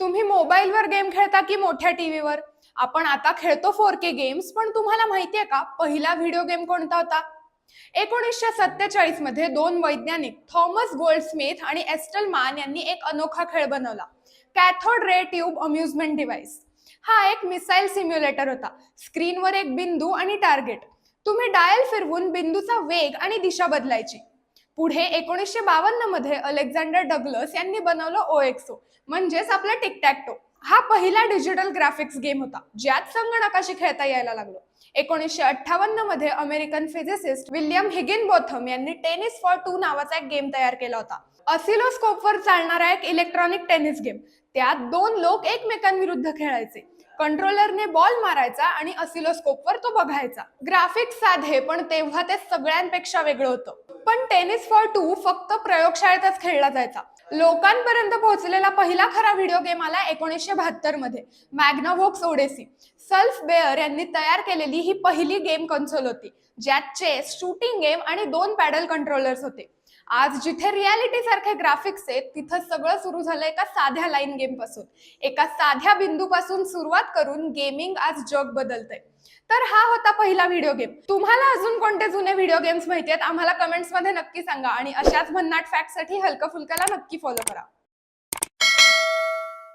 तुम्ही मोबाईलवर गेम खेळता की मोठ्या टीव्हीवर? आपण आता खेळतो फोर के गेम्स पण तुम्हाला माहितीये का पहिला व्हिडिओ गेम कोणता होता? एकोणीसशे सत्तेचाळीसमध्ये दोन वैज्ञानिक थॉमस गोल्डस्मिथ आणि एस्टल मान यांनी एक अनोखा खेळ बनवला. Cathode ray tube amusement device. हा एक मिसाईल सिम्युलेटर होता. स्क्रीनवर एक बिंदू आणि टार्गेट. तुम्ही डायल फिरवून बिंदूचा वेग आणि दिशा बदलायची. पुढे एकोणीसशे बावन्नमध्ये अलेक्झांडर डगलस यांनी बनवलं ओएक्सो म्हणजेच आपलं टिकटॅक्टो. हा पहिला डिजिटल ग्राफिक्स गेम होता ज्यात संगणकाशी खेळता यायला लागलो. एकोणीसशे अठ्ठावन्नमध्ये American physicist William Higinbotham यांनी टेनिस फॉर टू नावाचा एक गेम तयार केला होता. असिलोस्कोपवर चालणारा एक इलेक्ट्रॉनिक टेनिस गेम त्यात दोन लोक एकमेकांविरुद्ध खेळायचे. कंट्रोलरने बॉल मारायचा आणि असिलोस्कोपवर तो बघायचा. ग्राफिक्स साधे पण तेव्हा ते सगळ्यांपेक्षा वेगळं होतं. पण टेनिस फॉर टू फक्त प्रयोगशाळेतच खेळला जायचा. लोकांपर्यंत पोहोचलेला पहिला खरा व्हिडिओ गेम आला एकोणीसशे बहात्तरमध्ये. मॅग्नाव्होक्स ओडेसी सल्फ बेअर यांनी तयार केलेली ही पहिली गेम कन्सोल होती ज्यात चेस शूटिंग गेम आणि दोन पॅडल कंट्रोलर्स होते. आज जिथे रियालिटी सारखे ग्राफिक्स आहेत तिथं सगळं सुरू झालं एका साध्या लाईन गेमपासून. एका साध्या बिंदूपासून सुरुवात करून गेमिंग आज जग बदलतंय. तर हा होता पहिला व्हिडिओ गेम तुम्हाला अजून कोणते जुने व्हिडिओ गेम्स माहिती आहेत? आम्हाला कमेंट्समध्ये नक्की सांगा आणि अशाच भन्नाट फॅक्टसाठी हलका फुलकाला नक्की फॉलो करा.